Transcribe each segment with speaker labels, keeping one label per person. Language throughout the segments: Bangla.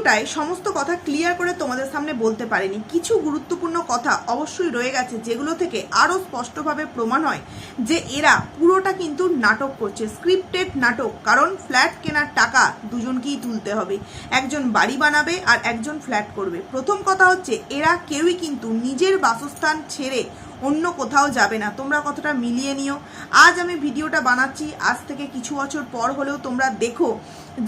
Speaker 1: ভিডিওটায় সমস্ত কথা ক্লিয়ার করে তোমাদের সামনে বলতে পারিনি। কিছু গুরুত্বপূর্ণ কথা অবশ্যই রয়ে গেছে, যেগুলো থেকে আরও স্পষ্টভাবে প্রমাণ হয় যে এরা পুরোটা কিন্তু নাটক করছে স্ক্রিপ্টেড নাটক। কারণ ফ্ল্যাট কেনার টাকা দুজনকেই তুলতে হবে। একজন বাড়ি বানাবে আর একজন ফ্ল্যাট করবে। প্রথম কথা হচ্ছে, এরা কেউই কিন্তু নিজের বাসস্থান ছেড়ে অন্য কোথাও যাবে না। তোমরা কতটা মিলিয়ে নিও। আজ আমি ভিডিওটা বানাচ্ছি। আজ থেকে কিছু বছর পর হলেও তোমরা দেখো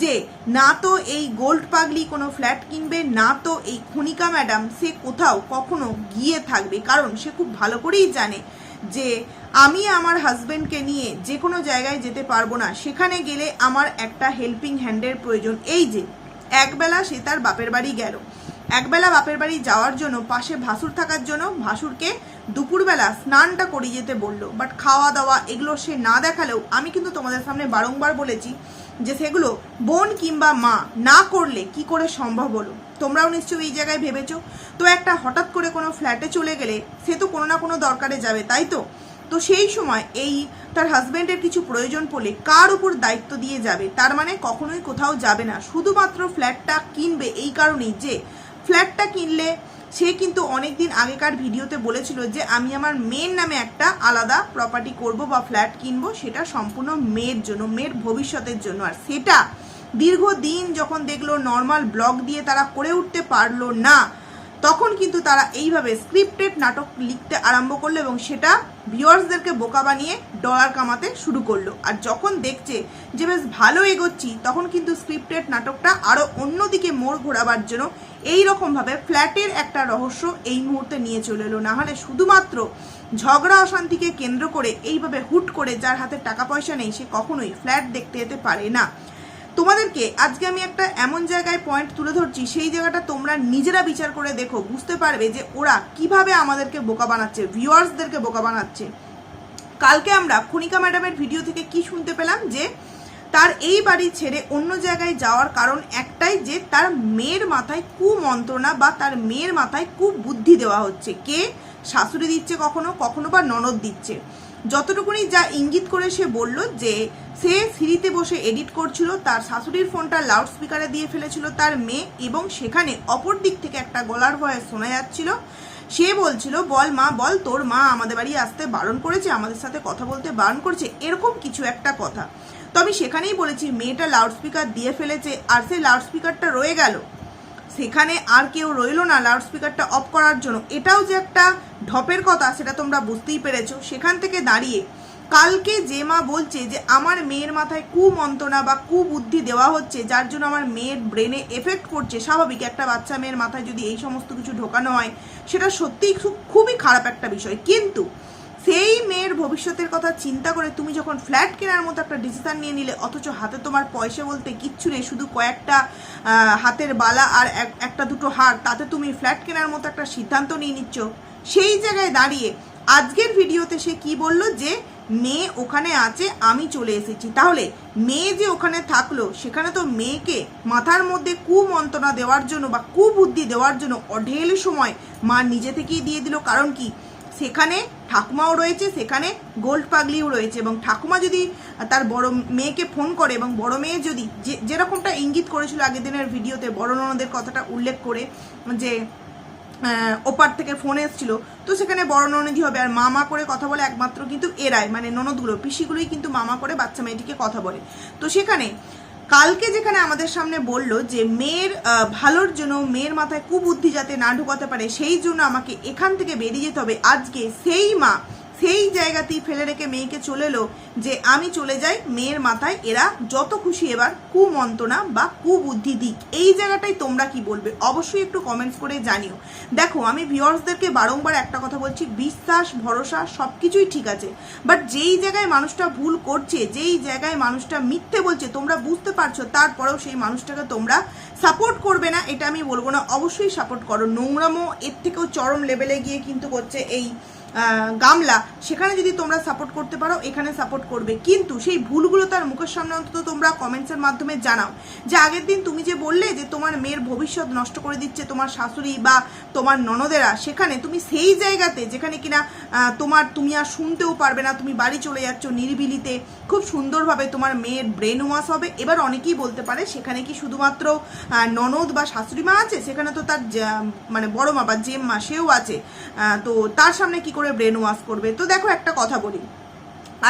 Speaker 1: যে না তো এই গোল্ড পাগলি কোনো ফ্ল্যাট কিনবে, না তো এই খনিকা ম্যাডাম সে কোথাও কখনো গিয়ে থাকবে। কারণ সে খুব ভালো করেই জানে যে আমি আমার হাজবেন্ডকে নিয়ে যে কোনো জায়গায় যেতে পারব না। সেখানে গেলে আমার একটা হেল্পিং হ্যান্ডের প্রয়োজন। এই যে, একবেলা সে তার বাপের বাড়ি গেল। একবেলা বাপের বাড়ি যাওয়ার জন্য, পাশে ভাসুর থাকার জন্য ভাসুরকে দুপুরবেলা স্নানটা করিয়ে যেতে বলল বাট খাওয়া দাওয়া এগুলো সে না দেখালেও আমি কিন্তু তোমাদের সামনে বারংবার বলেছি যে সেগুলো বোন কিংবা মা না করলে কি করে সম্ভব হলো তোমরাও নিশ্চয়ই এই জায়গায় ভেবেছো। তো একটা হঠাৎ করে কোনো ফ্ল্যাটে চলে গেলে সে তো কোনো না কোনো দরকারে যাবে, তাই তো? তো সেই সময় এই তার হাজব্যান্ডের কিছু প্রয়োজন পড়লে কার উপর দায়িত্ব দিয়ে যাবে? তার মানে কখনোই কোথাও যাবে না। শুধুমাত্র ফ্ল্যাটটা কিনবে এই কারণেই যে ফ্ল্যাটটা কিনলে সে কিন্তু অনেক দিন আগেকার ভিডিওতে বলেছিল যে আমি আমার মেয়ের নামে একটা আলাদা প্রপার্টি করব বা ফ্ল্যাট কিনবো, সেটা সম্পূর্ণ মেয়ের জন্য, মেয়ের ভবিষ্যতের জন্য। আর সেটা দীর্ঘদিন যখন দেখল নর্মাল ব্লগ দিয়ে তারা করে উঠতে পারল না, তখন কিন্তু তারা এইভাবে স্ক্রিপ্টেড নাটক লিখতে আরম্ভ করল এবং সেটা ভিউয়ার্সদেরকে বোকা বানিয়ে ডলার কামাতে শুরু করল। আর যখন দেখছে যে বেশ ভালো এগোচ্ছি, তখন কিন্তু স্ক্রিপ্টেড নাটকটা আরও অন্যদিকে মোড় ঘোরাবার জন্য এই রকমভাবে ফ্ল্যাটের একটা রহস্য এই মুহূর্তে নিয়ে চলে এলো। নাহলে শুধুমাত্র ঝগড়া অশান্তিকে কেন্দ্র করে এইভাবে হুট করে যার হাতে টাকা পয়সা নেই, সে কখনোই ফ্ল্যাট দেখতে যেতে পারে না। তোমাদেরকে আজকে আমি একটা এমন জায়গায় পয়েন্ট তুলে ধরছি, সেই জায়গাটা তোমরা নিজেরা বিচার করে দেখো, বুঝতে পারবে যে ওরা কীভাবে আমাদেরকে বোকা বানাচ্ছে ভিউয়ার্সদেরকে বোকা বানাচ্ছে। কালকে আমরা খনিকা ম্যাডামের ভিডিও থেকে কি শুনতে পেলাম? যে তার এই বাড়ি ছেড়ে অন্য জায়গায় যাওয়ার কারণ একটাই যে তার মেয়ের মাথায় কুমন্ত্রণা বা তার মেয়ের মাথায় কুবুদ্ধি দেওয়া হচ্ছে। কে? শাশুড়ি দিচ্ছে কখনো কখনো বা ননদ দিচ্ছে। যতটুকুনি যা ইঙ্গিত করে সে বলল যে সে সিঁড়িতে বসে এডিট করছিল, তার শাশুড়ির ফোনটা লাউড স্পিকারে দিয়ে ফেলেছিল তার মেয়ে এবং সেখানে অপর দিক থেকে একটা গলার ভয়ে শোনা যাচ্ছিল। সে বলছিল, বল মা, বল তোর মা আমাদের বাড়ি আসতে বারণ করেছে, আমাদের সাথে কথা বলতে বারণ করেছে, এরকম কিছু একটা কথা। তো আমি সেখানেই বলেছি, মেয়েটা লাউড স্পিকার দিয়ে ফেলেছে, আর সেই লাউড স্পিকারটা রয়ে গেল। সেখানে আর কেউ রইল না লাউড স্পিকারটা অফ করার জন্য। এটাও যে একটা ঢপের কথা, সেটা তোমরা বুঝতেই পেরেছ। সেখান থেকে দাঁড়িয়ে কালকে যে মা বলছে যে, আমার মেয়ের মাথায় কুমন্ত্রণা বা কুবুদ্ধি দেওয়া হচ্ছে, যার জন্য আমার মেয়ের ব্রেনে এফেক্ট করছে, স্বাভাবিক একটা বাচ্চা মেয়ের মাথায় যদি এই সমস্ত কিছু ঢোকানো হয়, সেটা সত্যিই খুব, খুবই খারাপ একটা বিষয়। কিন্তু সেই মেয়ের ভবিষ্যতের কথা চিন্তা করে তুমি যখন ফ্ল্যাট কেনার মতো একটা ডিসিশন নিয়ে নিলে, অথচ হাতে তোমার পয়সা বলতে কিচ্ছু নেই, শুধু কয়েকটা হাতের বালা আর এক- একটা দুটো হার, তাতে তুমি ফ্ল্যাট কেনার মতো একটা সিদ্ধান্ত নিয়ে নিচ্ছ। সেই জায়গায় দাঁড়িয়ে আজকের ভিডিওতে সে কি বলল যে, মেয়ে ওখানে আছে, আমি চলে এসেছি। তাহলে মেয়ে যে ওখানে থাকল, সেখানে তো মেয়েকে মাথার মধ্যে কুমন্ত্রণা দেওয়ার জন্য বা কুবুদ্ধি দেওয়ার জন্য অঢেল সময় মা নিজে থেকেই দিয়ে দিল। কারণ কি? সেখানে ঠাকুমাও রয়েছে, সেখানে গোল্ড পাগলিও রয়েছে এবং ঠাকুমা যদি তার বড় মেয়েকে ফোন করে এবং বড় মেয়ে যদি যে, যেরকমটা ইঙ্গিত করেছিল আগের দিনের ভিডিওতে বড় ননদের কথাটা উল্লেখ করে যে ওপার থেকে ফোন এসেছিল, তো সেখানে বড় ননদি হবে আর মামা করে কথা বলে একমাত্র কিন্তু এরাই মানে ননদগুলো, পিসিগুলোই কিন্তু মামা করে বাচ্চা মেয়েটিকে কথা বলে। তো সেখানে কালকে যেখানে আমাদের সামনে বলল যে মেয়ের ভালোর জন্য মেয়ের মাথায় কুবুদ্ধি যাতে না ঢুকাতে পারে, সেই জন্য আমাকে এখান থেকে বেরিয়ে যেতে হবে। আজকে সেই মা সেই জায়গাতেই ফেলে রেখে মেয়েকে চলে এলো যে আমি চলে যাই, মেয়ের মাথায় এরা যত খুশি এবার কুমন্ত্রণা বা কুবুদ্ধি দিক। এই জায়গাটাই তোমরা কি বলবে? অবশ্যই একটু কমেন্টস করে জানিও। দেখো, আমি ভিউয়ার্সদেরকে বারংবার একটা কথা বলছি, বিশ্বাস, ভরসা সব কিছুই ঠিক আছে। বাট যেই জায়গায় মানুষটা ভুল করছে, যেই জায়গায় মানুষটা মিথ্যে বলছে, তোমরা বুঝতে পারছ, তারপরেও সেই মানুষটাকে তোমরা সাপোর্ট করবে না, এটা আমি বলব না। অবশ্যই সাপোর্ট করো। নোংরামো, এর থেকেও চরম লেভেলে গিয়ে কিন্তু করছে এই গামলা, সেখানে যদি তোমরা সাপোর্ট করতে পারো, এখানে সাপোর্ট করবে। কিন্তু সেই ভুলগুলো তার মুখের সামনে অন্তত তোমরা কমেন্টসের মাধ্যমে জানাও। যে আগের দিন তুমি যে বললে যে তোমার মেয়ের ভবিষ্যৎ নষ্ট করে দিচ্ছে তোমার শাশুড়ি বা তোমার ননদেরা, সেখানে তুমি সেই জায়গাতে যেখানে কিনা তোমার তুমি আর শুনতেও পারবে না, তুমি বাড়ি চলে যাচ্ছ নিরিবিলিতে, খুব সুন্দরভাবে তোমার মেয়ের ব্রেন ওয়াশ হবে। এবার অনেকেই বলতে পারে, সেখানে কি শুধুমাত্র ননদ বা শাশুড়ি মা আছে? সেখানে তো তার মানে বড় মা বা জেম মা, সেও আছে। তো তার সামনে কি করে ব্রেন ওয়াশ করবে। তো দেখো একটা কথা বলি।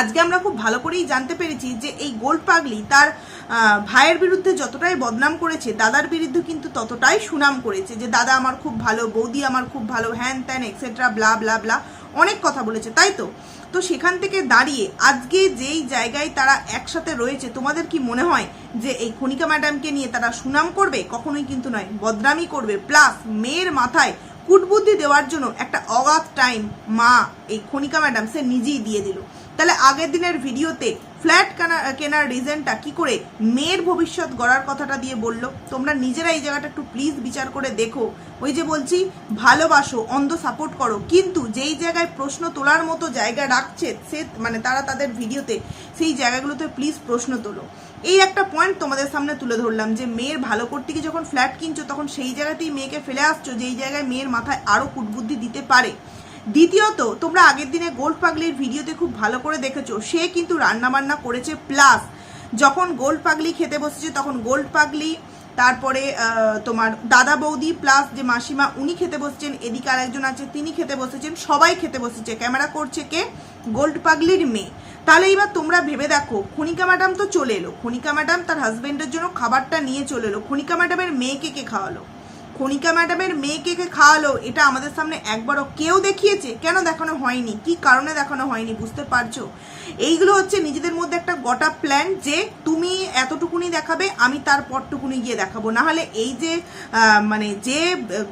Speaker 1: আজকে আমরা খুব ভালো করেই জানতে পেরেছি যে এই গোল্ড পাগলি তার ভাইয়ের বিরুদ্ধে যতটাই বদনাম করেছে, দাদার বিরুদ্ধে কিন্তু ততটাই সুনাম করেছে যে, দাদা আমার খুব ভালো, বৌদি আমার খুব ভালো, হ্যান ত্যান এক্সেট্রা ব্লা ব্লা ব্লা অনেক কথা বলেছে, তাই তো? তো সেখান থেকে দাঁড়িয়ে আজকে যেই জায়গায় তারা একসাথে রয়েছে, তোমাদের কি মনে হয় যে এই খনিকা ম্যাডামকে নিয়ে তারা সুনাম করবে? কখনোই কিন্তু নয় বদনামি করবে। প্লাস মেয়ের মাথায় কুটবুদ্ধি দেওয়ার জন্য একটা অগাধ টাইম মা এই খনিকা ম্যাডাম সে নিজেই দিয়ে দিল। তাহলে আগের দিনের ভিডিওতে ফ্ল্যাট কেনা, কেনার রিজনটা কি করে মেয়ের ভবিষ্যৎ গড়ার কথাটা দিয়ে বলল? তোমরা নিজেরা এই জায়গাটা একটু প্লিজ বিচার করে দেখো। ওই যে বলছি, ভালোবাসো, অন্ধ সাপোর্ট করো। কিন্তু যেই জায়গায় প্রশ্ন তোলার মতো জায়গা রাখছে, সে মানে তারা তাদের ভিডিওতে সেই জায়গাগুলোতে প্লিজ প্রশ্ন তোলো। এই একটা পয়েন্ট তোমাদের সামনে তুলে ধরলাম যে মেয়ের ভালো করতে গিয়ে যখন ফ্ল্যাট কিনছো, তখন সেই জায়গাতেই মেয়েকে ফেলে আসছো, যেই জায়গায় মেয়ের মাথায় আরও কুটবুদ্ধি দিতে পারে। দ্বিতীয়ত, তোমরা আগের দিনে গোল্ড পাগলির ভিডিওতে খুব ভালো করে দেখেছ, সে কিন্তু রান্নাবান্না করেছে প্লাস যখন গোল্ড পাগলি খেতে বসেছে, তখন গোল্ড পাগলি তারপরে তোমার দাদা বৌদি প্লাস যে মাসিমা, উনি খেতে বসছেন, এদিকে আরেকজন আছে, তিনি খেতে বসেছেন, সবাই খেতে বসেছে। ক্যামেরা করছে কে? গোল্ড পাগলির মেয়ে। তাহলে এবার তোমরা ভেবে দেখো, খনিকা ম্যাডাম তো চলে এলো। খনিকা ম্যাডাম তার হাজব্যান্ডের জন্য খাবারটা নিয়ে চলে এলো। খনিকা ম্যাডামের মেয়েকে কে খাওয়ালো? খনিকা ম্যাডামের মেয়েকে কে খাওয়ালো, এটা আমাদের সামনে একবারও কেউ দেখিয়েছে? কেন দেখানো হয়নি? কি কারণে দেখানো হয়নি? বুঝতে পারছ? এইগুলো হচ্ছে নিজেদের মধ্যে একটা গোটা প্ল্যান যে তুমি এতটুকুনি দেখাবে, আমি তার পরটুকুনি গিয়ে দেখাবো। না হলে এই যে মানে যে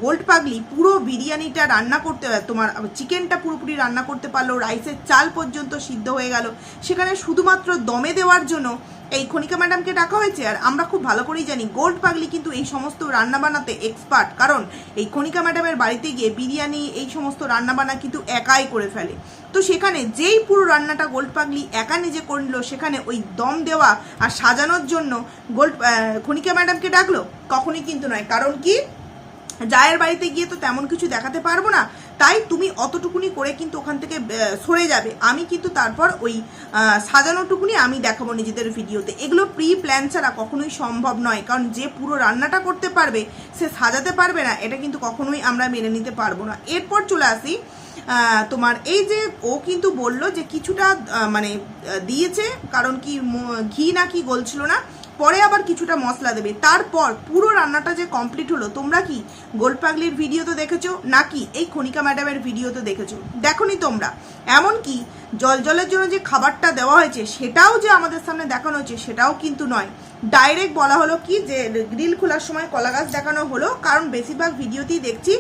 Speaker 1: গোল্ড পাগলি পুরো বিরিয়ানিটা রান্না করতে, তোমার চিকেনটা পুরোপুরি রান্না করতে পারল, রাইসের চাল পর্যন্ত সিদ্ধ হয়ে গেল, সেখানে শুধুমাত্র দমে দেওয়ার জন্য এই খনিকা ম্যাডামকে ডাকা হয়েছে আর আমরা খুব ভালো করেই জানি গোল্ড পাগলি কিন্তু এই সমস্ত রান্না বানাতে এক্সপার্ট কারণ এই খনিকা ম্যাডামের বাড়িতে গিয়ে বিরিয়ানি, এই সমস্ত রান্না বান্না কিন্তু একাই করে ফেলে। তো সেখানে যেই পুরো রান্নাটা গোল্ড পাগলি একা নিজে করল, সেখানে ওই দম দেওয়া আর সাজানোর জন্য গোল্ড খনিকা ম্যাডামকে ডাকলো? কখনই কিন্তু নয়। কারণ কি? জায়ের বাড়িতে গিয়ে তো তেমন কিছু দেখাতে পারব না। তাই তুমি অতটুকুনি করে কিন্তু ওখান থেকে সরে যাবে। আমি কিন্তু তারপর ওই সাজানোটুকুনি আমি দেখাবো নিজেদের ভিডিওতে। এগুলো প্রি প্ল্যান ছাড়া কখনোই সম্ভব নয়। কারণ যে পুরো রান্নাটা করতে পারবে, সে সাজাতে পারবে না, এটা কিন্তু কখনোই আমরা মেনে নিতে পারব না। এরপর চলে আসি তোমার এই যে ও কিন্তু বলল যে কিছুটা মানে দিয়েছে, কারণ কি ঘি না কি গলছিল না। পরে আবার কিছুটা মশলা দেবে। তারপর পুরো রান্নাটা যে কমপ্লিট হলো, তোমরা কি গোলপাগলির ভিডিও তো দেখেছ? নাকি এই খনিকা ম্যাডামের ভিডিও তো দেখেছ? দেখোনি তোমরা। এমনকি জল জলের জন্য যে খাবারটা দেওয়া হয়েছে, সেটাও যে আমাদের সামনে দেখানো হয়েছে সেটাও কিন্তু নয়। ডাইরেক্ট বলা হলো কি যে গ্রিল খোলার সময় কলা গাছ দেখানো হলো, কারণ বেশিরভাগ ভিডিওতেই দেখছি,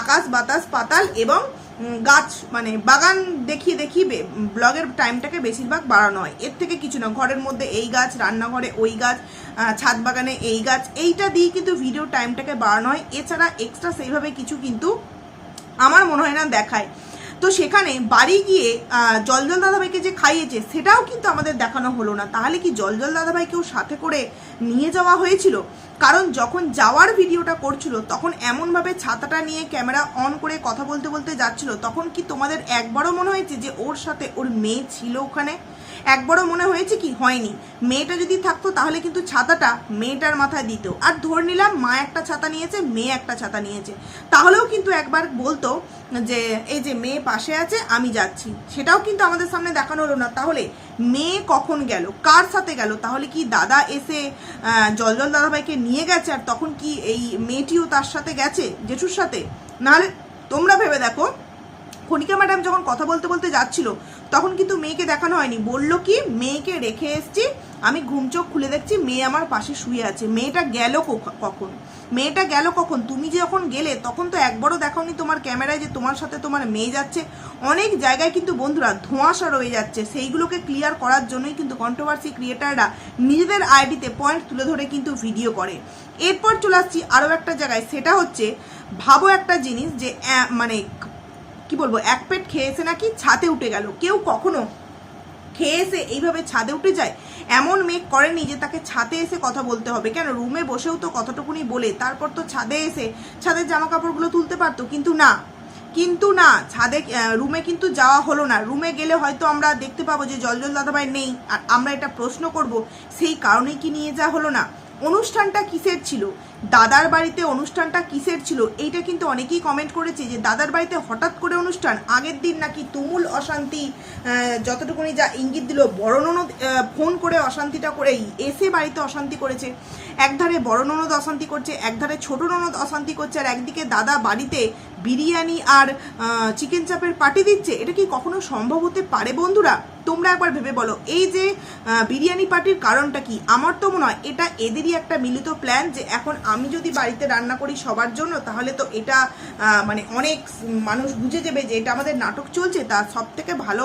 Speaker 1: আকাশ বাতাস, পাতাল এবং গাছ মানে বাগান দেখিয়ে দেখিয়ে ব্লগের টাইমটাকে বেশিরভাগ বাড়ানো হয়। এর থেকে কিছু না, ঘরের মধ্যে এই গাছ, রান্নাঘরে ওই গাছ ছাদ বাগানে এই গাছ, এইটা দিয়ে কিন্তু ভিডিও টাইমটাকে বাড়ানো হয়। এছাড়া এক্সট্রা সেইভাবে কিছু কিন্তু আমার মনে হয় না দেখায়। তো সেখানে বাড়ি গিয়ে জলজল দাদাভাইকে যে খাইয়েছে, সেটাও কিন্তু আমাদের দেখানো হলো না। তাহলে কি জলজল দাদাভাইকেও সাথে করে নিয়ে যাওয়া হয়েছিল? কারণ যখন যাওয়ার ভিডিওটা করছিল, তখন এমনভাবে ছাতাটা নিয়ে ক্যামেরা অন করে কথা বলতে বলতে যাচ্ছিল, তখন কি তোমাদের একবারও মনে হয়েছে যে ওর সাথে ওর মেয়ে ছিল ওখানে? একবারও মনে হয়েছে কি হয়নি। মেয়েটা যদি থাকতো তাহলে কিন্তু ছাতাটা মেয়েটার মাথায় দিত। আর ধরে নিলাম মা একটা ছাতা নিয়েছে, মেয়ে একটা ছাতা নিয়েছে। তাহলেও কিন্তু একবার বলতো যে, এই যে মেয়ে পাশে আছে, আমি যাচ্ছি। সেটাও কিন্তু আমাদের সামনে দেখানো হলো না। তাহলে মেয়ে কখন গেল? কার সাথে গেল? তাহলে কি দাদা এসে জলজল দাদাভাইকে নিয়ে গেছে? আর তখন কি এই মেয়েটিও তার সাথে গেছে, জেঠুর সাথে? নাহলে তোমরা ভেবে দেখো খনিকা ম্যাডাম যখন কথা বলতে বলতে যাচ্ছিল, তখন কিন্তু মেয়েকে দেখানো হয়নি। বলল কি, মেয়েকে রেখে এসছি, আমি ঘুম চোখ খুলে দেখছি, মেয়ে আমার পাশে শুয়ে আছে। মেয়েটা গেল কখন? মেয়েটা গেল কখন? তুমি যখন গেলে, তখন তো একবারও দেখাওনি তোমার ক্যামেরায় যে তোমার সাথে তোমার মেয়ে যাচ্ছে। অনেক জায়গায় কিন্তু বন্ধুরা ধোঁয়াশা রয়ে যাচ্ছে। সেইগুলোকে ক্লিয়ার করার জন্যই কিন্তু কন্ট্রোভার্সি ক্রিয়েটাররা নিজেদের আইডিতে পয়েন্ট তুলে ধরে কিন্তু ভিডিও করে। এরপর চলে আসছি আরও একটা জায়গায়। সেটা হচ্ছে, ভাবো একটা জিনিস যে মানে কি বলব, এক পেট খেয়েছে নাকি ছাতে উঠে গেল। কেউ কখনো খেয়ে এসে এইভাবে ছাদে উঠে যায়? এমন মেঘ করেনি যে তাকে ছাদে এসে কথা বলতে হবে। কেন, রুমে বসেও তো কতটুকুনি বলে, তারপর তো ছাদে এসে ছাদের জামা কাপড়গুলো তুলতে পারতো। কিন্তু না কিন্তু না, ছাদে রুমে কিন্তু যাওয়া হলো না। রুমে গেলে হয়তো আমরা দেখতে পাবো যে জল জল দাদাভাই নেই। আর আমরা এটা প্রশ্ন করব, সেই কারণেই কি নিয়ে যাওয়া হলো না? অনুষ্ঠানটা কিসের ছিল? দাদার বাড়িতে অনুষ্ঠানটা কিসের ছিল এইটা কিন্তু অনেকেই কমেন্ট করেছে যে দাদার বাড়িতে হঠাৎ করে অনুষ্ঠান, আগের দিন নাকি তুমুল অশান্তি যতটুকুনি যা ইঙ্গিত দিল, বড় ননদ ফোন করে অশান্তিটা করেই এসে বাড়িতে অশান্তি করেছে। একধারে বড় ননদ অশান্তি করছে, একধারে ছোট ননদ অশান্তি করছে, আর একদিকে দাদা বাড়িতে বিরিয়ানি আর চিকেন চাপের পার্টি দিচ্ছে। এটা কি কখনো সম্ভব হতে পারে বন্ধুরা? তোমরা একবার ভেবে বলো। এই যে বিরিয়ানি পার্টির কারণটা কি? আমার তো মনে হয় এটা এদেরই একটা মিলিত প্ল্যান যে এখন আমি যদি বাড়িতে রান্না করি সবার জন্য, তাহলে তো এটা মানে অনেক মানুষ বুঝে যাবে যে এটা আমাদের নাটক চলছে। তার সব থেকে ভালো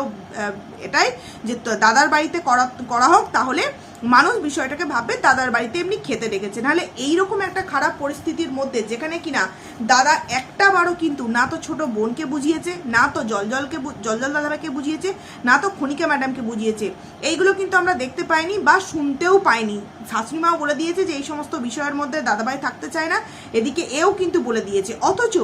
Speaker 1: এটাই যে দাদার বাড়িতে করা করা হোক, তাহলে মানুষ বিষয়টাকে ভাববে, দাদার বাড়িতে এমনি খেতে ডেকেছে। নাহলে এইরকম একটা খারাপ পরিস্থিতির মধ্যে, যেখানে কিনা দাদা একটা বারও কিন্তু না তো ছোট বোনকে বুঝিয়েছে, না তো জলজলকে জলজল দাদাভাইকে বুঝিয়েছে, না তো খনিকা ম্যাডামকে বুঝিয়েছে। এইগুলো কিন্তু আমরা দেখতে পাইনি বা শুনতেও পাইনি। শাশুড়িমাও বলে দিয়েছে যে, এই সমস্ত বিষয়ের মধ্যে দাদাভাই থাকতে চায় না, এদিকে এও কিন্তু বলে দিয়েছে। অথচ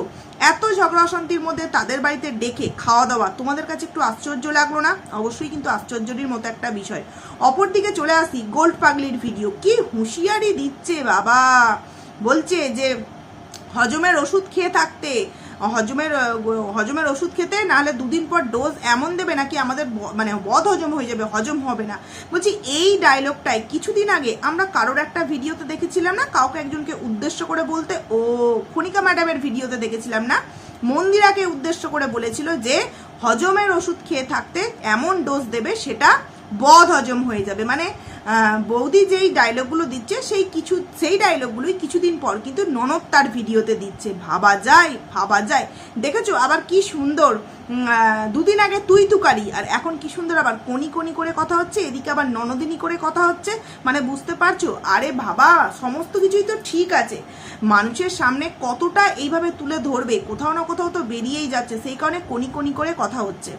Speaker 1: এত ঝগড়া অশান্তির মধ্যে তাদের বাড়িতে ডেকে খাওয়া দাওয়া তোমাদের কাছে একটু আশ্চর্য লাগল না? অবশ্যই কিন্তু আশ্চর্যের মতো একটা বিষয়। অপরদিকে চলে আসি গোল্ড পাগলির ভিডিও কি হুঁশিয়ারি দিচ্ছে বাবা। বলছে যে, হজমের ওষুধ খেয়ে থাকতে, হজমের হজমের ওষুধ খেতে নাহলে দুদিন পর ডোজ এমন দেবে নাকি আমাদের মানে বদ হজম হয়ে যাবে, হজম হবে না। বলছি, এই ডায়লগটাই কিছুদিন আগে আমরা কারোর একটা ভিডিওতে দেখেছিলাম না? কাউকে একজনকে উদ্দেশ্য করে বলতে, ও খনিকা ম্যাডামের ভিডিওতে দেখেছিলাম না? মন্দিরাকে উদ্দেশ্য করে বলেছিল যে, হজমের ওষুধ খেয়ে থাকতে এমন ডোজ দেবে, সেটা বদ হজম হয়ে যাবে। মানে বৌদি যেই ডায়লগগুলো দিচ্ছে, সেই কিছু, সেই ডায়লগগুলোই কিছুদিন পর কিন্তু ননদ তার ভিডিওতে দিচ্ছে। ভাবা যায় ভাবা যায়। দেখেছ? আবার কি সুন্দর। দুদিন আগে তুই তুকারি, আর এখন কি সুন্দর আবার কনি কনি করে কথা হচ্ছে, এদিকে আবার ননদিনী করে কথা হচ্ছে। মানে বুঝতে পারছ? আরে বাবা, সমস্ত কিছুই তো ঠিক আছে। মানুষের সামনে কতটা এইভাবে তুলে ধরবে, কোথাও না কোথাও তো বেরিয়েই যাচ্ছে, সেই কারণে কনি কনি করে কথা হচ্ছে।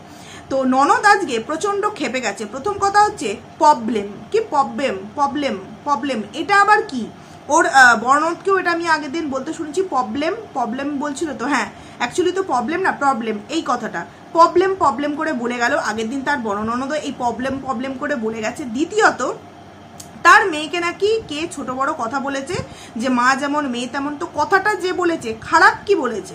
Speaker 1: তো ননদ আজকে প্রচণ্ড খেপে গেছে। প্রথম কথা হচ্ছে প্রবলেম কি প্রবলেম প্রবলেম প্রবলেম এটা আবার কি? ওর বর্ণদকেও এটা আমি আগের দিন বলতে শুনেছি প্রবলেম প্রবলেম বলছিল তো হ্যাঁ। অ্যাকচুয়ালি তো প্রবলেম না প্রবলেম এই কথাটা। প্রবলেম প্রবলেম করে বলে গেল। আগের দিন তার বড় ননদও এই প্রবলেম প্রবলেম করে বলে গেছে। দ্বিতীয়ত, তার মেয়েকে নাকি কে ছোট বড় কথা বলেছে যে, মা যেমন, মেয়ে তেমন, তো কথাটা যে বলেছে, খারাপ কি বলেছে?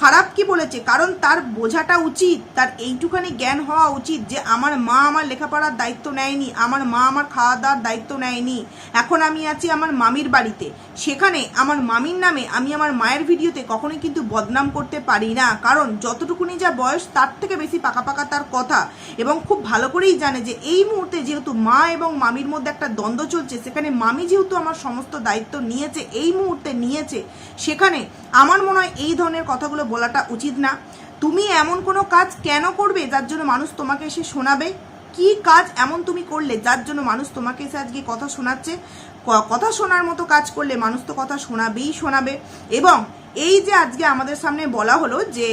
Speaker 1: খারাপ কি বলেছে? কারণ তার বোঝাটা উচিত, তার এইটুখানি জ্ঞান হওয়া উচিত যে আমার মা আমার লেখাপড়ার দায়িত্ব নেয়নি, আমার মা আমার খাওয়া দাওয়ার দায়িত্ব নেয়নি। এখন আমি আছি আমার মামির বাড়িতে। সেখানে আমার মামির নামে আমি আমার মায়ের ভিডিওতে কখনোই কিন্তু বদনাম করতে পারি না। কারণ যতটুকুনি যা বয়স, তার থেকে বেশি পাকা পাকা তার কথা। এবং খুব ভালো করেই জানে যে এই মুহূর্তে যেহেতু মা এবং মামির মধ্যে একটা দ্বন্দ্ব চলছে, সেখানে মামি যেহেতু আমার সমস্ত দায়িত্ব নিয়েছে, এই মুহূর্তে নিয়েছে, সেখানে আমার মনে হয় এই ধরনের কথাগুলো বলাটা উচিত না। তুমি এমন কোনো কাজ কেন করবে যার জন্য মানুষ তোমাকে এসে শোনাবে? কি কাজ এমন তুমি করলে যার জন্য মানুষ তোমাকে এসে আজকে কথা শোনাচ্ছে? কথা শোনার মতো কাজ করলে মানুষ তো কথা শোনাবেই শোনাবে। এবং এই যে আজকে আমাদের সামনে বলা হলো যে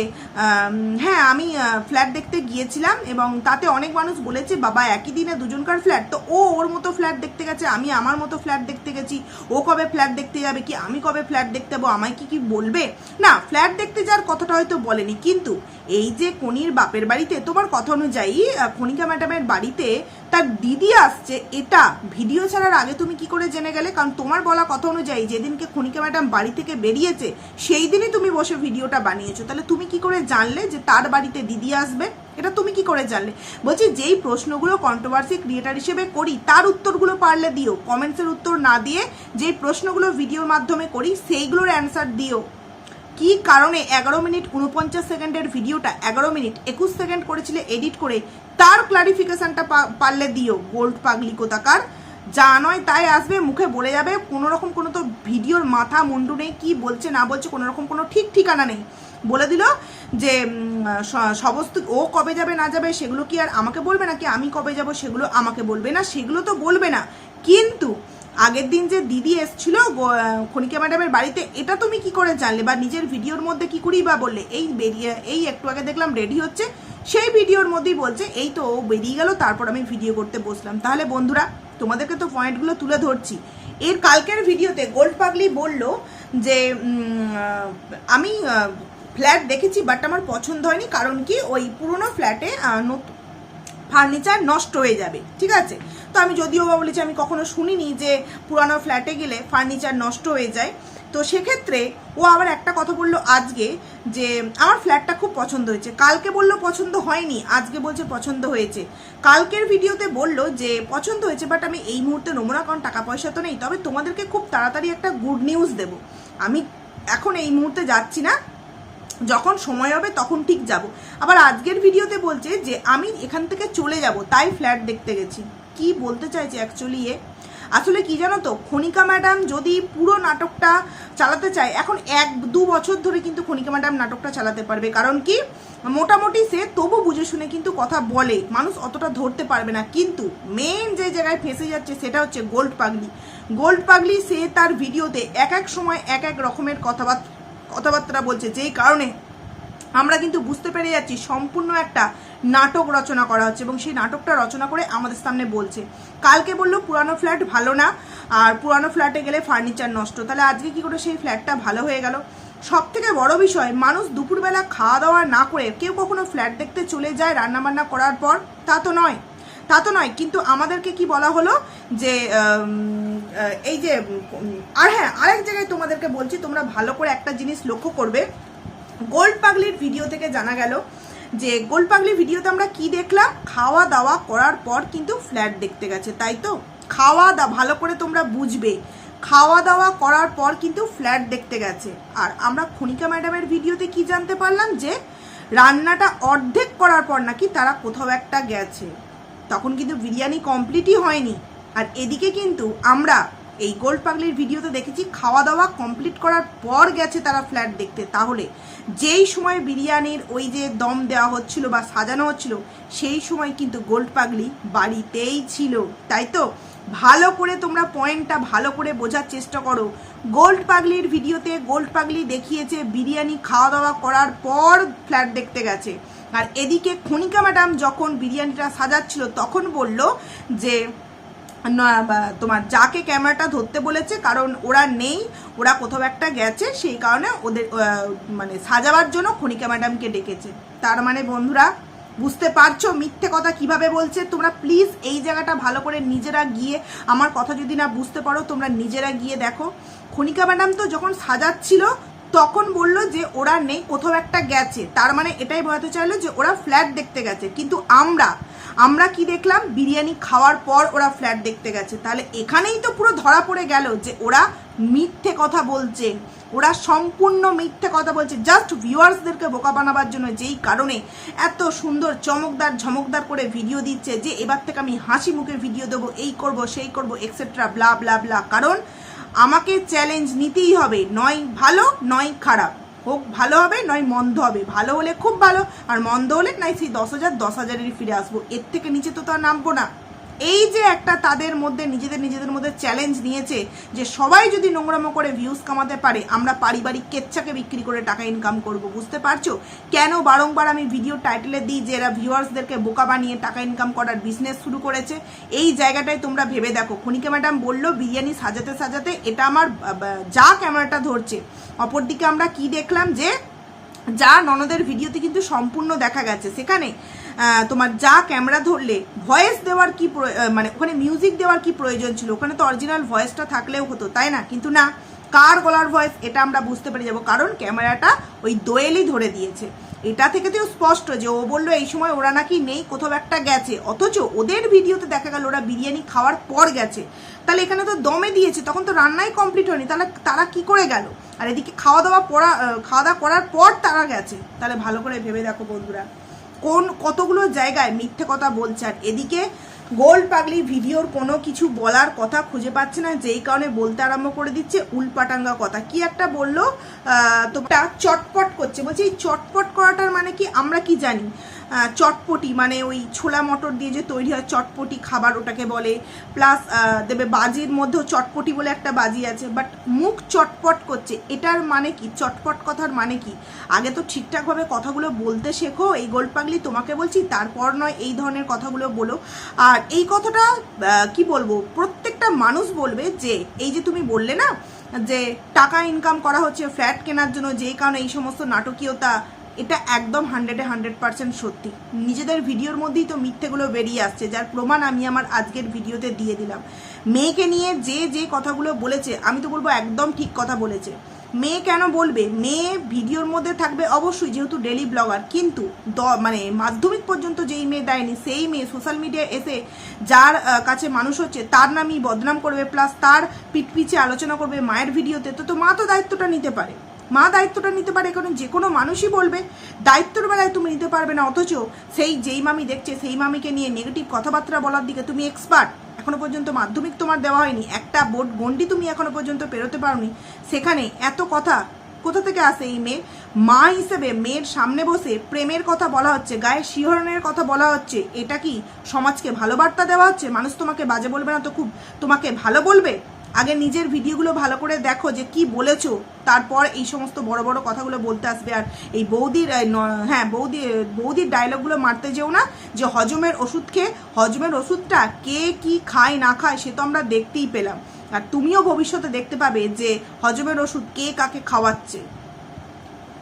Speaker 1: হ্যাঁ আমি ফ্ল্যাট দেখতে গিয়েছিলাম এবং তাতে অনেক মানুষ বলেছে, বাবা, একই দিনে দুজনকার ফ্ল্যাট তো ও ওর মতো ফ্ল্যাট দেখতে গেছে, আমি আমার মতো ফ্ল্যাট দেখতে গেছি। ও কবে ফ্ল্যাট দেখতে যাবে কি? আমি কবে ফ্ল্যাট দেখতে যাব? আমায় কি কি বলবে? না ফ্ল্যাট দেখতে যাওয়ার কথাটা হয়তো বলেনি। কিন্তু এই যে কনির বাপের বাড়িতে, তোমার কথা অনুযায়ী কণিকা ম্যাডামের বাড়িতে তার দিদি আসছে, এটা ভিডিও ছাড়ার আগে তুমি কি করে জেনে গেলে? কারণ তোমার বলা কথা অনুযায়ী যেদিনকে খনিকা ম্যাডাম বাড়ি থেকে বেরিয়েছে, সেই দিনই তুমি বসে ভিডিওটা বানিয়েছো। তাহলে তুমি কি করে জানলে যে তার বাড়িতে দিদি আসবে? এটা তুমি কি করে জানলে? বলছি, যেই প্রশ্নগুলো কন্ট্রোভার্সি ক্রিয়েটার হিসেবে করি, তার উত্তরগুলো পারলে দিও। কমেন্টসের উত্তর না দিয়ে যেই প্রশ্নগুলো ভিডিওর মাধ্যমে করি, সেইগুলোর অ্যান্সার দিও। কি কারণে এগারো মিনিট উনপঞ্চাশ সেকেন্ডের ভিডিওটা এগারো মিনিট একুশ সেকেন্ড করেছিলে এডিট করে, তার ক্লারিফিকেশনটা পারলে দিও, গোল্ড পাগলি কোথাকার। যা নয় তাই আসবে, মুখে বলে যাবে কোনো রকম কোনো তো ভিডিওর মাথা মুন্ডু নেই, কী বলছে না বলছে কোনো রকম কোনো ঠিক ঠিকানা নেই। বলে দিল যে সমস্ত, ও কবে যাবে না যাবে, সেগুলো কি আর আমাকে বলবে না কি আমি কবে যাব, সেগুলো আমাকে বলবে না, সেগুলো তো বলবে না। কিন্তু আগের দিন যে দিদি এসছিল খনিকা ম্যাডামের বাড়িতে, এটা তুমি কি করে জানলে? বা নিজের ভিডিওর মধ্যে কি করেই বা বললে, এই বেরিয়ে, এই একটু আগে দেখলাম রেডি হচ্ছে। সেই ভিডিওর মধ্যেই বলছে, এই তো ও বেরিয়ে গেল, তারপর আমি ভিডিও করতে বসলাম। তাহলে বন্ধুরা, তোমাদেরকে তো পয়েন্টগুলো তুলে ধরছি। এর কালকের ভিডিওতে গোল্ড পাগলি বলল যে আমি ফ্ল্যাট দেখেছি, বাট আমার পছন্দ হয়নি, কারণ কি ওই পুরনো ফ্ল্যাটে ফার্নিচার নষ্ট হয়ে যাবে। ঠিক আছে? তো আমি যদিও বা বলেছি, আমি কখনো শুনিনি যে পুরানো ফ্ল্যাটে গেলে ফার্নিচার নষ্ট হয়ে যায়। তো সেক্ষেত্রে ও আবার একটা কথা বলল আজকে যে, আমার ফ্ল্যাটটা খুব পছন্দ হয়েছে। কালকে বলল, পছন্দ হয়নি। আজকে বলছে, পছন্দ হয়েছে। কালকের ভিডিওতে বলল যে, পছন্দ হয়েছে বাট আমি এই মুহূর্তে নেব না কারণ, টাকা পয়সা তো নেই। তবে তোমাদেরকে খুব তাড়াতাড়ি একটা গুড নিউজ দেব। আমি এখন এই মুহূর্তে যাচ্ছি না। যখন সময় হবে, তখন ঠিক যাব। আবার আজকের ভিডিওতে বলছে যে, আমি এখান থেকে চলে যাব, তাই ফ্ল্যাট দেখতে গেছি। কি বলতে চাইছে অ্যাকচুয়ালি এ? আসলে কি জানো তো, খনিকা ম্যাডাম যদি পুরো নাটকটা চালাতে চায়, এখন এক দু বছর ধরে কিন্তু খনিকা ম্যাডাম নাটকটা চালাতে পারবে। কারণ কি? মোটামুটি সে তবু বুঝে শুনে কিন্তু কথা বলে, মানুষ অতটা ধরতে পারবে না। কিন্তু মেন যে জায়গায় ফেসে যাচ্ছে সেটা হচ্ছে গোল্ড পাগলি। গোল্ড পাগলি সে তার ভিডিওতে এক এক সময় এক এক রকমের কথাবার্তা কথাবার্তা বলছে। যেই কারণে আমরা কিন্তু বুঝতে পেরে যাচ্ছি, সম্পূর্ণ একটা নাটক রচনা করা হচ্ছে এবং সেই নাটকটা রচনা করে আমাদের সামনে বলছে। কালকে বলল, পুরানো ফ্ল্যাট ভালো না, আর পুরানো ফ্ল্যাটে গেলে ফার্নিচার নষ্ট। তাহলে আজকে কি করে সেই ফ্ল্যাটটা ভালো হয়ে গেল? সব থেকে বড় বিষয়, মানুষ দুপুরবেলা খাওয়া দাওয়া না করে কেউ কখনো ফ্ল্যাট দেখতে চলে যায় রান্নাবান্না করার পর? তা তো নয়। তা তো নয়, কিন্তু আমাদেরকে কি বলা হলো যে এই যে, আর হ্যাঁ আরেক জায়গায় তোমাদেরকে বলছি, তোমরা ভালো করে একটা জিনিস লক্ষ্য করবে। গোল্ড পাগলির ভিডিও থেকে জানা গেল যে গোল্ড পাগলির ভিডিওতে আমরা কি দেখলাম? খাওয়া দাওয়া করার পর কিন্তু ফ্ল্যাট দেখতে গেছে, তাই তো? খাওয়া দাওয়া ভালো করে তোমরা বুঝবে। খাওয়া দাওয়া করার পর কিন্তু ফ্ল্যাট দেখতে গেছে। আর আমরা খনিকা ম্যাডামের ভিডিওতে কি জানতে পারলাম যে, রান্নাটা অর্ধেক করার পর নাকি তারা কোথাও একটা গেছে। তখন কিন্তু বিরিয়ানি কমপ্লিটই হয়নি। আর এদিকে কিন্তু আমরা এই গোল্ড পাগলির ভিডিওতে দেখেছি খাওয়া দাওয়া কমপ্লিট করার পর গেছে তারা ফ্ল্যাট দেখতে। তাহলে যেই সময় বিরিয়ানির ওই যে দম দেওয়া হচ্ছিল বা সাজানো হচ্ছিল, সেই সময় কিন্তু গোল্ড পাগলি বাড়িতেই ছিল। তাই তো? ভালো করে তোমরা পয়েন্টটা ভালো করে বোঝার চেষ্টা করো। গোল্ড পাগলির ভিডিওতে গোল্ড পাগলি দেখিয়েছে বিরিয়ানি খাওয়া দাওয়া করার পর ফ্ল্যাট দেখতে গেছে। আর এদিকে খনিকা ম্যাডাম যখন বিরিয়ানিটা সাজাচ্ছিল, তখন বলল যে তোমার যাকে ক্যামেরাটা ধরতে বলেছে, কারণ ওরা নেই, ওরা কোথাও একটা গেছে, সেই কারণে ওদের মানে সাজাবার জন্য খনিকা ম্যাডামকে ডেকেছে। তার মানে বন্ধুরা, বুঝতে পারছ মিথ্যে কথা কীভাবে বলছে? তোমরা প্লিজ এই জায়গাটা ভালো করে নিজেরা গিয়ে আমার কথা যদি না বুঝতে পারো, তোমরা নিজেরা গিয়ে দেখো। খনিকা ম্যাডাম তো যখন সাজাচ্ছিল তখন বলল যে ওরা নেই, কোথাও একটা গেছে। তার মানে এটাই বোঝাতে চাইলো যে ওরা ফ্ল্যাট দেখতে গেছে। কিন্তু আমরা আমরা কি দেখলাম? বিরিয়ানি খাওয়ার পর ওরা ফ্ল্যাট দেখতে গেছে। তাহলে এখানেই তো পুরো ধরা পড়ে গেল যে ওরা মিথ্যে কথা বলছে। ওরা সম্পূর্ণ মিথ্যে কথা বলছে। জাস্ট ভিউয়ার্সদেরকে বোকা বানাবার জন্য যেই কারণে এত সুন্দর চমকদার ঝমকদার করে ভিডিও দিচ্ছে যে, এবার থেকে আমি হাসি মুখে ভিডিও দেবো, এই করব, সেই করব এক্সেট্রা ব্লা ব্লা ব্লা কারণ আমাকে চ্যালেঞ্জ নিতেই হবে। নয় ভালো, নয় খারাপ। হোক ভালো হবে, নয় মন্দ হবে। ভালো হলে খুব ভালো, আর মন্দ হলে নয় সেই দশ হাজার, দশ হাজারেরই ফিরে আসব। এর থেকে নিচে তো তার নামবো না। এই যে একটা তাদের মধ্যে, নিজেদের নিজেদের মধ্যে চ্যালেঞ্জ নিয়েছে যে সবাই যদি নোংরামো করে ভিউজ কামাতে পারে, আমরা পারিবারিক কেচ্ছাকে বিক্রি করে টাকা ইনকাম করব, বুঝতে পারছ? কেন বারংবার আমি ভিডিও টাইটেলে দিই যে এরা ভিউয়ার্সদেরকে বোকা বানিয়ে টাকা ইনকাম করার বিজনেস শুরু করেছে? এই জায়গাটায় তোমরা ভেবে দেখো। খনিকা ম্যাডাম বলল, বিরিয়ানি সাজাতে সাজাতে এটা আমার যা ক্যামেরাটা ধরছে। অপরদিকে আমরা কি দেখলাম যে, যা ননদের ভিডিওতে কিন্তু সম্পূর্ণ দেখা গেছে। সেখানে তোমার যা ক্যামেরা ধরলে ভয়েস দেওয়ার কি মানে ওখানে মিউজিক দেওয়ার কি প্রয়োজন ছিল? ওখানে তো অরিজিনাল ভয়েসটা থাকলেও হতো, তাই না? কিন্তু না, কার গলার ভয়েস এটা আমরা বুঝতে পেরে যাব, কারণ ক্যামেরাটা ওই দোয়েলই ধরে দিয়েছে। এটা থেকে তো স্পষ্ট যে ও বলল, এই সময় ওরা নাকি নেই, কোথাও একটা গেছে। অথচ ওদের ভিডিওতে দেখা গেল, ওরা বিরিয়ানি খাওয়ার পর গেছে। তাহলে এখানে তো দমে দিয়েছে, তখন তো রান্নাই কমপ্লিট হয়নি। তাহলে তারা কি করে গেল? আর এদিকে খাওয়া দাওয়া পড়া খাওয়া দাওয়া করার পর তারা গেছে। তাহলে ভালো করে ভেবে দেখো বন্ধুরা। কোন কতগুলো জায়গায় মিথ্যে কথা বলছে আর এদিকে গোল্ড পাগলি ভিডিওর কোনো কিছু বলার কথা খুঁজে পাচ্ছে না, যেই কারণে বলতে আরম্ভ করে দিচ্ছে উল্পাটাঙ্গা কথা। কি একটা বলল? তোমরা চটপট করছে। বলছি এই চটপট করাটার মানে কি? আমরা কি জানি? চটপটি মানে ওই ছোলা মটর দিয়ে যে তৈরি হয় চটপটি খাবার ওটাকে বলে। প্লাস দেবে বাজির মধ্যেও চটপটি বলে একটা বাজি আছে। বাট মুখ চটপট করছে, এটার মানে কি? চটপট কথার মানে কি? আগে তো ঠিকঠাকভাবে কথাগুলো বলতে শেখো, এই গোল্ড পাগলি তোমাকে বলছি, তারপর নয় এই ধরনের কথাগুলো বলো। আর এই কথাটা কি বলব? প্রত্যেকটা মানুষ বলবে যে, এই যে তুমি বললে না, যে টাকা ইনকাম করা হচ্ছে ফ্ল্যাট কেনার জন্য যেই কারণে এই সমস্ত নাটকীয়তা এটা একদম হান্ড্রেডে হান্ড্রেড পার্সেন্ট সত্যি। নিজেদের ভিডিওর মধ্যেই তো মিথ্যেগুলো বেরিয়ে আসছে, যার প্রমাণ আমি আমার আজকের ভিডিওতে দিয়ে দিলাম। মেয়েকে নিয়ে যে যে কথাগুলো বলেছে, আমি তো বলব একদম ঠিক কথা বলেছে। মেয়ে কেন বলবে? মেয়ে ভিডিওর মধ্যে থাকবে অবশ্যই, যেহেতু ডেলি ব্লগার কিন্তু দ- মানে মাধ্যমিক পর্যন্ত যেই মেয়ে দেয়নি, সেই মেয়ে সোশ্যাল মিডিয়ায় এসে যার কাছে মানুষ হচ্ছে, তার নামই বদনাম করবে প্লাস তার পিঠ পিছে আলোচনা করবে মায়ের ভিডিওতে তো তো মা তো দায়িত্বটা নিতে পারে। মা দায়িত্বটা নিতে পারে, কারণ যে কোনো মানুষই বলবে, দায়িত্বর বেলায় তুমি নিতে পারবে না, অথচ সেই যেই মামি দেখছে, সেই মামিকে নিয়ে নেগেটিভ কথাবার্তা বলার দিকে তুমি এক্সপার্ট এখনও পর্যন্ত মাধ্যমিক তোমার দেওয়া হয়নি, একটা বোর্ড গন্ডি তুমি এখনও পর্যন্ত পেরোতে পারোনি। সেখানে এত কথা, কোথা থেকে আসে এই মেয়ে? মা হিসেবে মেয়ের সামনে বসে প্রেমের কথা বলা হচ্ছে, গায়ে শিহরণের কথা বলা হচ্ছে। এটা কি সমাজকে ভালো বার্তা দেওয়া হচ্ছে? মানুষ তোমাকে বাজে বলবে না তো খুব তোমাকে ভালো বলবে? আগে নিজের ভিডিওগুলো ভালো করে দেখো যে কি বলেছ, তারপর এই সমস্ত বড় বড় কথাগুলো বলতে আসবে। আর এই বৌদির হ্যাঁ বৌদি, বৌদির ডায়লগগুলো মারতে যেও না, যে হজমের ওষুধ খেয়ে, হজমের ওষুধটা কে কি খায়, না খায়, সে তো আমরা দেখতেই পেলাম। আর তুমিও ভবিষ্যতে দেখতে পাবে যে হজমের ওষুধ কে কাকে খাওয়াচ্ছে।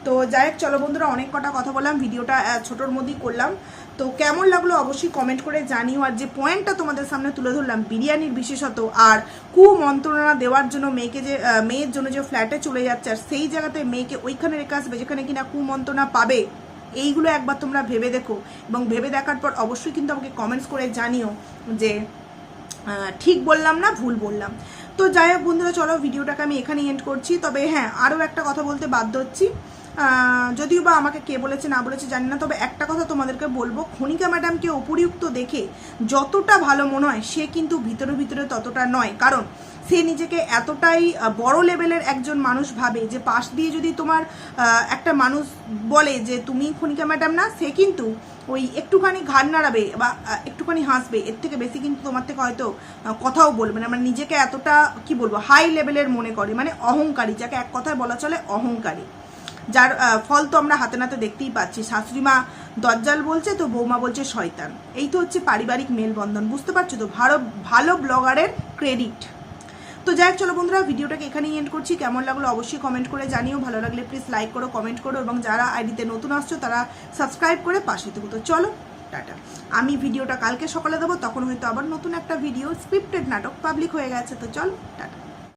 Speaker 1: তো যাই হোক, চলো বন্ধুরা, অনেক কটা কথা বললাম, ভিডিওটা ছোটোর মধ্যেই করলাম। তো কেমন লাগল অবশ্যই কমেন্ট করে জানিও, আর যে পয়েন্টটা তোমাদের সামনে তুলে ধরলাম, বিরিয়ানির বিশেষত আর কুমন্ত্রণা দেওয়ার জন্য মেয়েকে যে মেয়ের জন্য যে ফ্ল্যাটে চলে যাচ্ছে, আর সেই জায়গাতে মেয়েকে ওইখানে রেখে আসবে, যেখানে কিনা কুমন্ত্রণা পাবে, এইগুলো একবার তোমরা ভেবে দেখো। এবং ভেবে দেখার পর অবশ্যই কিন্তু আমাকে কমেন্টস করে জানিও যে ঠিক বললাম না ভুল বললাম। তো যাই হোক বন্ধুরা, চলো ভিডিওটাকে আমি এখানে এন্ড করছি। তবে হ্যাঁ আরও একটা কথা বলতে বাধ্য হচ্ছি। যদিও বা আমাকে কে বলেছে না বলেছে জানি না, তবে একটা কথা তোমাদেরকে বলব, খনিকা ম্যাডামকে উপরিউক্ত দেখে যতটা ভালো মনে হয়, সে কিন্তু ভিতরে ভিতরে ততটা নয়। কারণ সে নিজেকে এতটাই বড় লেভেলের একজন মানুষ ভাবে যে পাশ দিয়ে যদি তোমার একটা মানুষ বলে যে তুমি খনিকা ম্যাডাম না, সে কিন্তু ওই একটুখানি ঘাড় নাড়াবে বা একটুখানি হাসবে। এর থেকে বেশি কিন্তু তোমার থেকে হয়তো কথাও বলবে না। মানে নিজেকে এতটা, কি বলব হাই লেভেলের মনে করে। মানে অহংকারী, যাকে এক কথায় বলা চলে অহংকারী। যার ফল তো আমরা হাতে নাতে দেখতেই পাচ্ছি। শাশুড়িমা দজ্জাল বলছে, তো বৌমা বলছে শয়তান। এই তো হচ্ছে পারিবারিক মেলবন্ধন, বুঝতে পারছ তো? ভালো ভালো ব্লগারের ক্রেডিট তো যাই হোক, চলো বন্ধুরা, ভিডিওটাকে এখানেই এন্ড করছি। কেমন লাগল অবশ্যই কমেন্ট করে জানিও। ভালো লাগলে প্লিজ লাইক করো কমেন্ট করো, এবং যারা আইডিতে নতুন আসছো, তারা সাবস্ক্রাইব করে পাশে থেকো। তো চলো, টাটা। আমি ভিডিওটা কালকে সকালে দেবো, তখন হয়তো আবার নতুন একটা ভিডিও স্ক্রিপ্টেড নাটক পাবলিক হয়ে গেছে। তো চলো, টাটা।